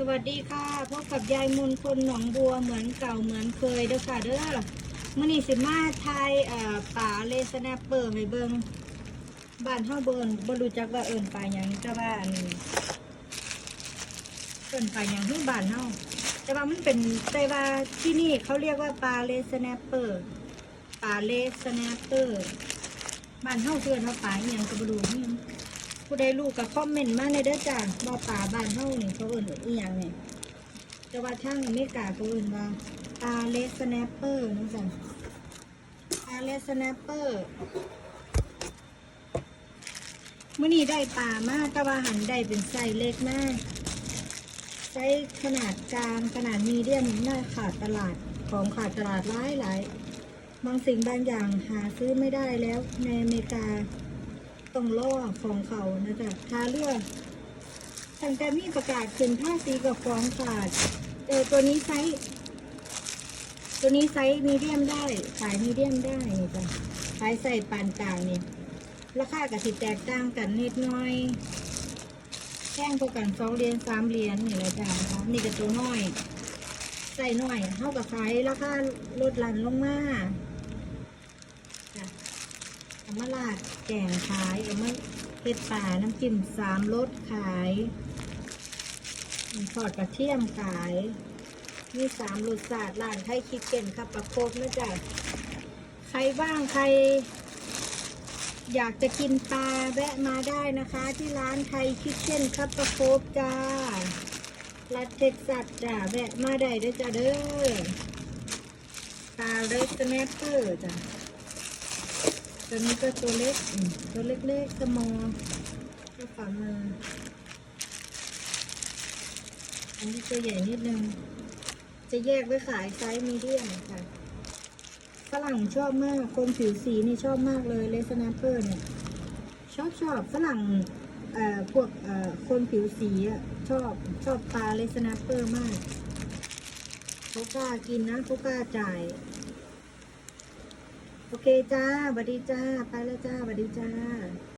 สวัสดีค่ะพบกับยายมนคนหนองบัวเหมือนเก่าเหมือนเคยเด้อค่ะเด้อมื่อนี้สิมาไทยป่าเลสแนปเปอร์ให้เบิงบ้านเฮาเบินบ่รู้จักว่าเอิ้นป่าหยังแต่ว่าอันเอิ้นป่าหยังที่บ้านเฮาแต่ว่ามันเป็นแต่ว่าที่นี่เขาเรียกว่าปลาเลสแนปเปอร์ป่าเลสแนปเปอร์บ้านเฮาเพื่อนเฮาป่าหยังก็บ่รู้คือหยัง ผู้ใดรู้ก็คอมเมนต์มาในเด้อจ้าว่าป่าบ้านเฮานี่เขาเอิ้นอีหยังเนี่ยแต่ว่าทางอเมริกาเขาเอิ้นว่าปลาเลสแนปเปอร์นะจ๊ะปลาเลสแนปเปอร์มื่อนี้ได้ปลามากแต่ว่าหันได้เป็นไซส์เล็กมากไซส์ขนาดกลางขนาดมีเดียมน่าขาดตลาดของขาดตลาดหลายหลายบางสิ่งบางอย่างหาซื้อไม่ได้แล้วในอเมริกา ต้องล่อของเขานะจ๊ะทาเรือตั้งแต่มีประกาศขึ้นภาษีกับฟองขาดเออตัวนี้ไซส์ตัวนี้ไซส์มีเดียมได้ขายมีเดียมได้นี่จ้ะขายใส่ปานกลางนี่ราคากับสิแตกต่างกันนิดหน่อยแท่งพวกกันสองเหรียญสามเหรียญนี่แหละจ้ะนะคะนี่ก็ตัวน้อยใส่หน่อยเท่ากับขายราคาลดหลั่นลงมาจ้ะเอา มาลาดแกงขายเอามาเห็ดป่าน้ำจิ้มสามรสขายทอดกระเทียมขาย มีสามรสชาติร้านไทยคิดเก่นครับประโคบนะจ๊ะใครบ้างใคร อยากจะกินปลาแวะมาได้นะคะ ที่ร้านไทยคิดเช่นครับประโคบจ้ารัดเท็กซัสจ้าแวะมาได้ด้จ้าเด้อปลาเรสแนปเปอร์จ้า ตัวนี้ก็ตัวเล็ก ตัวเล็กๆสมอก็ฝ่ามืออันนี้ตัวใหญ่นิดนึง จะแยกไว้ขายไซส์มีเดียมค่ะ ฝรั่งชอบมาก คนผิวสีนี่ชอบมากเลยเลสนาเปอร์เนี่ย ชอบชอบฝรั่งอ่อพวกอ่อคนผิวสีอะชอบชอบปลาเลสนาเปอร์มากเขากล้ากินนะเขากล้าจ่าย โอเคจ้าสวัสดีจ้า ไปแล้วจ้าสวัสดีจ้า